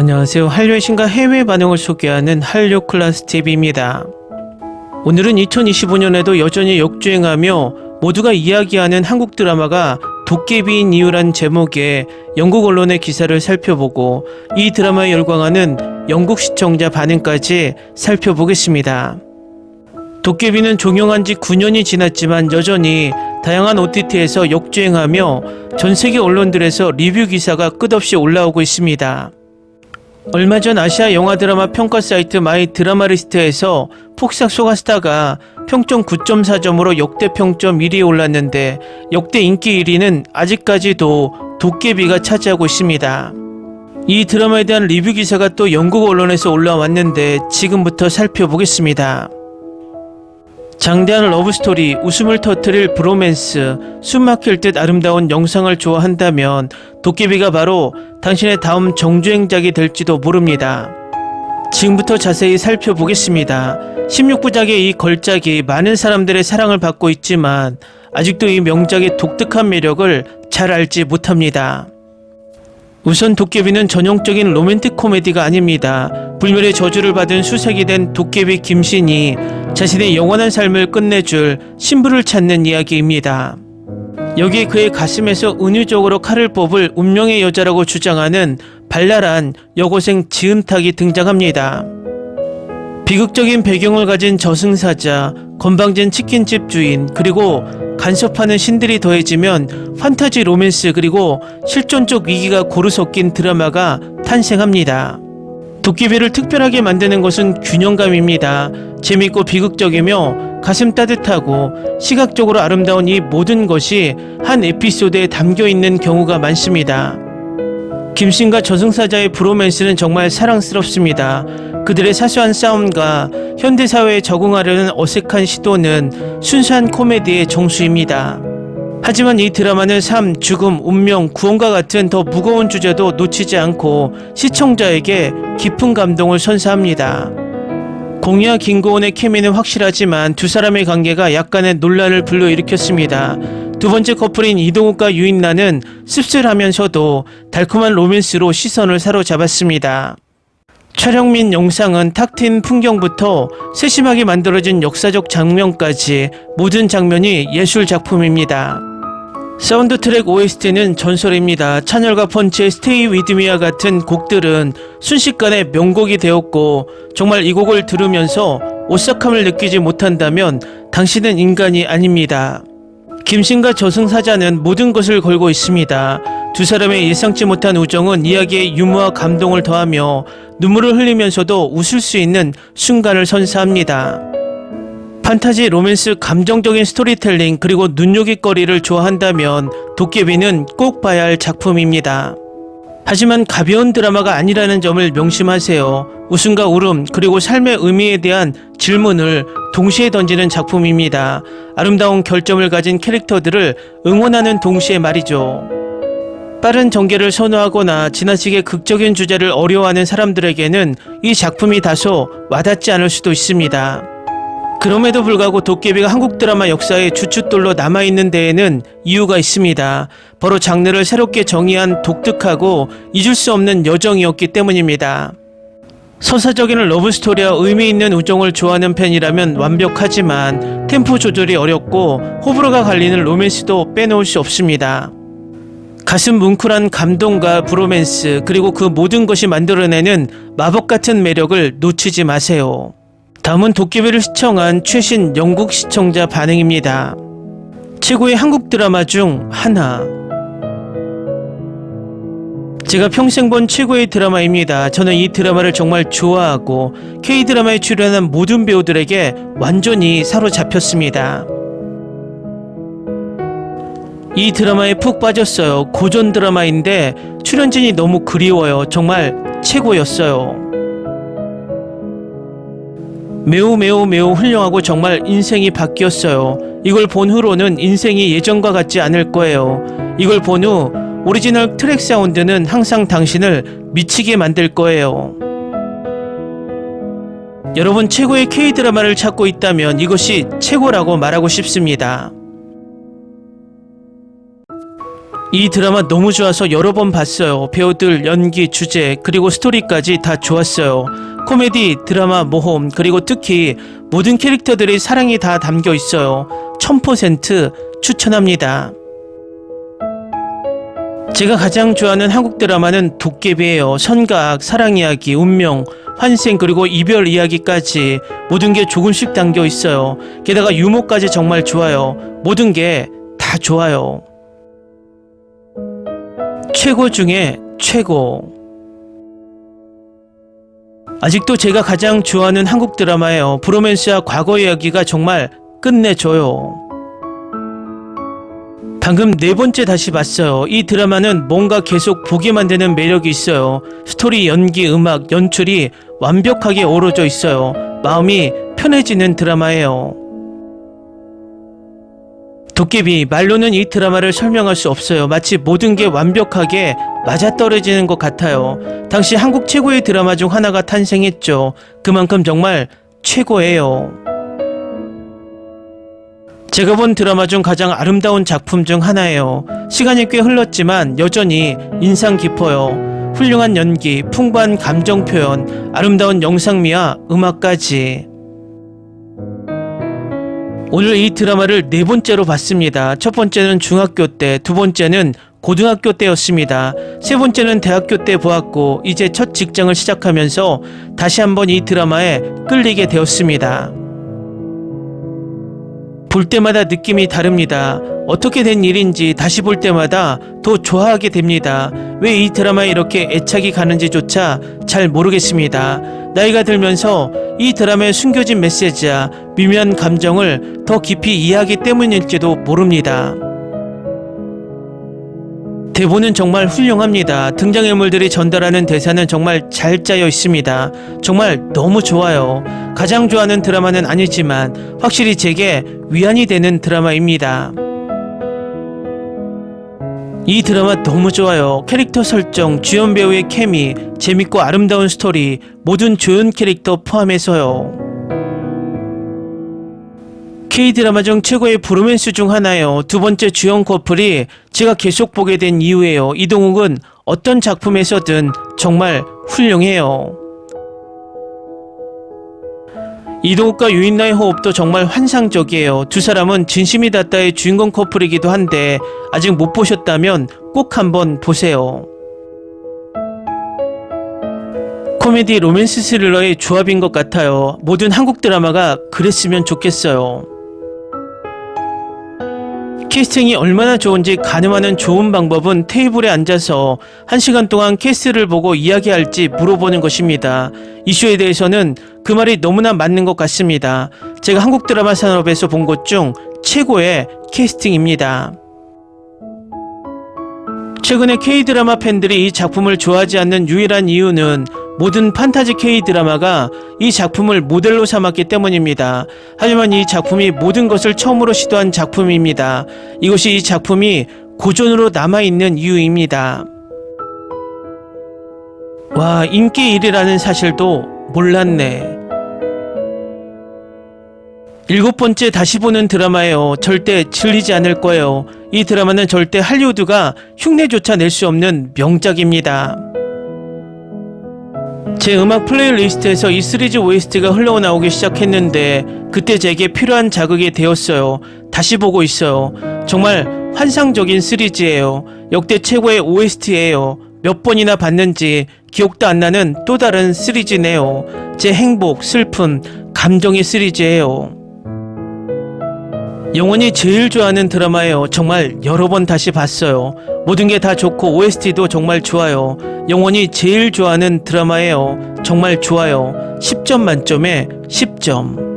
안녕하세요. 한류의 신과 해외 반응을 소개하는 한류 클래스 TV입니다. 오늘은 2025년에도 여전히 역주행하며 모두가 이야기하는 한국 드라마가 도깨비인 이유란 제목의 영국 언론의 기사를 살펴보고 이 드라마에 열광하는 영국 시청자 반응까지 살펴보겠습니다. 도깨비는 종영한 지 9년이 지났지만 여전히 다양한 OTT에서 역주행하며 전 세계 언론들에서 리뷰 기사가 끝없이 올라오고 있습니다. 얼마 전 아시아 영화 드라마 평가 사이트 마이 드라마리스트에서 폭삭 소가스타가 평점 9.4점으로 역대 평점 1위에 올랐는데 역대 인기 1위는 아직까지도 도깨비가 차지하고 있습니다. 이 드라마에 대한 리뷰 기사가 또 영국 언론에서 올라왔는데 지금부터 살펴보겠습니다. 장대한 러브스토리, 웃음을 터뜨릴 브로맨스, 숨막힐 듯 아름다운 영상을 좋아한다면 도깨비가 바로 당신의 다음 정주행작이 될지도 모릅니다. 지금부터 자세히 살펴보겠습니다. 16부작의 이 걸작이 많은 사람들의 사랑을 받고 있지만 아직도 이 명작의 독특한 매력을 잘 알지 못합니다. 우선 도깨비는 전형적인 로맨틱 코미디가 아닙니다. 불멸의 저주를 받은 수색이 된 도깨비 김신이 자신의 영원한 삶을 끝내줄 신부를 찾는 이야기입니다. 여기에 그의 가슴에서 은유적으로 칼을 뽑을 운명의 여자라고 주장하는 발랄한 여고생 지은탁이 등장합니다. 비극적인 배경을 가진 저승사자, 건방진 치킨집 주인, 그리고 간섭하는 신들이 더해지면 판타지 로맨스 그리고 실존적 위기가 고루 섞인 드라마가 탄생합니다. 도깨비를 특별하게 만드는 것은 균형감입니다. 재밌고 비극적이며 가슴 따뜻하고 시각적으로 아름다운 이 모든 것이 한 에피소드에 담겨 있는 경우가 많습니다. 김신과 저승사자의 브로맨스는 정말 사랑스럽습니다. 그들의 사소한 싸움과 현대사회에 적응하려는 어색한 시도는 순수한 코미디의 정수입니다. 하지만 이 드라마는 삶, 죽음, 운명, 구원과 같은 더 무거운 주제도 놓치지 않고 시청자에게 깊은 감동을 선사합니다. 공유와 김고은의 케미는 확실하지만 두 사람의 관계가 약간의 논란을 불러일으켰습니다. 두 번째 커플인 이동욱과 유인나는 씁쓸하면서도 달콤한 로맨스로 시선을 사로잡았습니다. 촬영 및 영상은 탁 트인 풍경부터 세심하게 만들어진 역사적 장면까지 모든 장면이 예술 작품입니다. 사운드 트랙 OST는 전설입니다. 찬열과 펀치의 스테이 위드미와 같은 곡들은 순식간에 명곡이 되었고 정말 이 곡을 들으면서 오싹함을 느끼지 못한다면 당신은 인간이 아닙니다. 김신과 저승사자는 모든 것을 걸고 있습니다. 두 사람의 예상치 못한 우정은 이야기의 유머와 감동을 더하며 눈물을 흘리면서도 웃을 수 있는 순간을 선사합니다. 판타지 로맨스 감정적인 스토리텔링 그리고 눈요깃거리를 좋아한다면 도깨비는 꼭 봐야 할 작품입니다. 하지만 가벼운 드라마가 아니라는 점을 명심하세요. 웃음과 울음 그리고 삶의 의미에 대한 질문을 동시에 던지는 작품입니다. 아름다운 결점을 가진 캐릭터들을 응원하는 동시에 말이죠. 빠른 전개를 선호하거나 지나치게 극적인 주제를 어려워하는 사람들에게는 이 작품이 다소 와닿지 않을 수도 있습니다. 그럼에도 불구하고 도깨비가 한국 드라마 역사의 주춧돌로 남아있는 데에는 이유가 있습니다. 바로 장르를 새롭게 정의한 독특하고 잊을 수 없는 여정이었기 때문입니다. 서사적인 러브스토리와 의미 있는 우정을 좋아하는 팬이라면 완벽하지만 템포 조절이 어렵고 호불호가 갈리는 로맨스도 빼놓을 수 없습니다. 가슴 뭉클한 감동과 브로맨스 그리고 그 모든 것이 만들어내는 마법 같은 매력을 놓치지 마세요. 다음은 도깨비를 시청한 최신 영국 시청자 반응입니다. 최고의 한국 드라마 중 하나. 제가 평생 본 최고의 드라마입니다. 저는 이 드라마를 정말 좋아하고 K-드라마에 출연한 모든 배우들에게 완전히 사로잡혔습니다. 이 드라마에 푹 빠졌어요. 고전 드라마인데 출연진이 너무 그리워요. 정말 최고였어요. 매우 매우 매우 훌륭하고 정말 인생이 바뀌었어요. 이걸 본 후로는 인생이 예전과 같지 않을 거예요. 이걸 본후 오리지널 트랙 사운드는 항상 당신을 미치게 만들 거예요. 여러분 최고의 K-드라마를 찾고 있다면 이것이 최고라고 말하고 싶습니다. 이 드라마 너무 좋아서 여러 번 봤어요. 배우들, 연기, 주제, 그리고 스토리까지 다 좋았어요. 코미디, 드라마, 모험, 그리고 특히 모든 캐릭터들의 사랑이 다 담겨 있어요. 1000% 추천합니다. 제가 가장 좋아하는 한국 드라마는 도깨비예요. 선각, 사랑 이야기, 운명, 환생 그리고 이별 이야기까지 모든 게 조금씩 담겨 있어요. 게다가 유머까지 정말 좋아요. 모든 게 다 좋아요. 최고 중에 최고. 아직도 제가 가장 좋아하는 한국 드라마예요. 브로맨스와 과거 이야기가 정말 끝내줘요. 방금 네 번째 다시 봤어요. 이 드라마는 뭔가 계속 보게 만드는 매력이 있어요. 스토리, 연기, 음악, 연출이 완벽하게 어우러져 있어요. 마음이 편해지는 드라마예요. 도깨비 말로는 이 드라마를 설명할 수 없어요. 마치 모든 게 완벽하게 맞아떨어지는 것 같아요. 당시 한국 최고의 드라마 중 하나가 탄생했죠. 그만큼 정말 최고예요. 제가 본 드라마 중 가장 아름다운 작품 중 하나예요. 시간이 꽤 흘렀지만 여전히 인상 깊어요. 훌륭한 연기, 풍부한 감정 표현, 아름다운 영상미와 음악까지. 오늘 이 드라마를 네 번째로 봤습니다. 첫 번째는 중학교 때, 두 번째는 고등학교 때였습니다. 세 번째는 대학교 때 보았고, 이제 첫 직장을 시작하면서 다시 한번 이 드라마에 끌리게 되었습니다. 볼 때마다 느낌이 다릅니다. 어떻게 된 일인지 다시 볼 때마다 더 좋아하게 됩니다. 왜 이 드라마에 이렇게 애착이 가는지조차 잘 모르겠습니다. 나이가 들면서 이 드라마에 숨겨진 메시지야 미묘한 감정을 더 깊이 이해하기 때문일지도 모릅니다. 대본은 정말 훌륭합니다. 등장인물들이 전달하는 대사는 정말 잘 짜여 있습니다. 정말 너무 좋아요. 가장 좋아하는 드라마는 아니지만 확실히 제게 위안이 되는 드라마입니다. 이 드라마 너무 좋아요. 캐릭터 설정, 주연 배우의 케미, 재밌고 아름다운 스토리, 모든 조연 캐릭터 포함해서요. K-드라마 중 최고의 브로맨스 중 하나예요. 두 번째 주연 커플이 제가 계속 보게 된 이유예요. 이동욱은 어떤 작품에서든 정말 훌륭해요. 이동욱과 유인나의 호흡도 정말 환상적이에요. 두 사람은 진심이 닿다의 주인공 커플이기도 한데 아직 못 보셨다면 꼭 한번 보세요. 코미디 로맨스 스릴러의 조합인 것 같아요. 모든 한국 드라마가 그랬으면 좋겠어요. 캐스팅이 얼마나 좋은지 가늠하는 좋은 방법은 테이블에 앉아서 한 시간 동안 캐스트를 보고 이야기할지 물어보는 것입니다. 이슈에 대해서는 그 말이 너무나 맞는 것 같습니다. 제가 한국 드라마 산업에서 본 것 중 최고의 캐스팅입니다. 최근에 K-드라마 팬들이 이 작품을 좋아하지 않는 유일한 이유는 모든 판타지 K-드라마가 이 작품을 모델로 삼았기 때문입니다. 하지만 이 작품이 모든 것을 처음으로 시도한 작품입니다. 이것이 이 작품이 고전으로 남아있는 이유입니다. 와, 인기 1위라는 사실도 몰랐네. 일곱 번째 다시 보는 드라마예요. 절대 질리지 않을 거예요. 이 드라마는 절대 할리우드가 흉내조차 낼 수 없는 명작입니다. 제 음악 플레이리스트에서 이 시리즈 OST가 흘러나오기 시작했는데 그때 제게 필요한 자극이 되었어요. 다시 보고 있어요. 정말 환상적인 시리즈예요. 역대 최고의 OST예요. 몇 번이나 봤는지 기억도 안 나는 또 다른 시리즈네요. 제 행복, 슬픔, 감정의 시리즈예요. 영원히 제일 좋아하는 드라마예요. 정말 여러 번 다시 봤어요. 모든 게 다 좋고 OST도 정말 좋아요. 영원히 제일 좋아하는 드라마예요. 정말 좋아요. 10점 만점에 10점.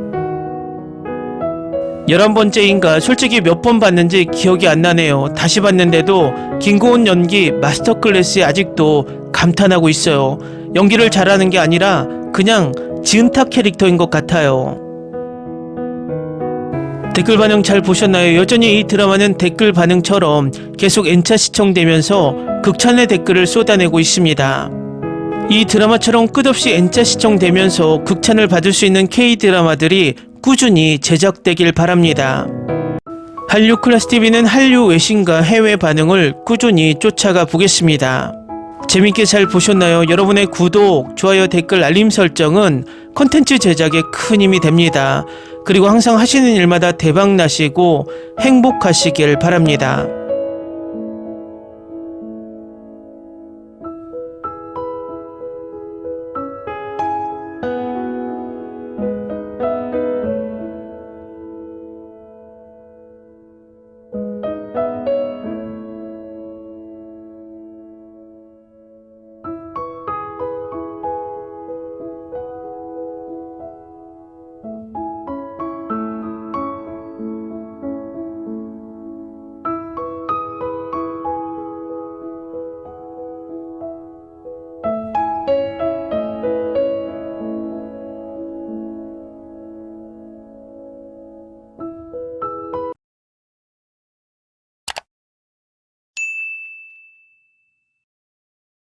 11번째인가 솔직히 몇 번 봤는지 기억이 안 나네요. 다시 봤는데도 김고은 연기 마스터 클래스에 아직도 감탄하고 있어요. 연기를 잘하는 게 아니라 그냥 지은탁 캐릭터인 것 같아요. 댓글 반응 잘 보셨나요? 여전히 이 드라마는 댓글 반응처럼 계속 N차 시청되면서 극찬의 댓글을 쏟아내고 있습니다. 이 드라마처럼 끝없이 N차 시청되면서 극찬을 받을 수 있는 K 드라마들이 꾸준히 제작되길 바랍니다. 한류 클래스 TV는 한류 외신과 해외 반응을 꾸준히 쫓아가 보겠습니다. 재밌게 잘 보셨나요? 여러분의 구독, 좋아요, 댓글, 알림 설정은 컨텐츠 제작에 큰 힘이 됩니다. 그리고 항상 하시는 일마다 대박 나시고 행복하시길 바랍니다.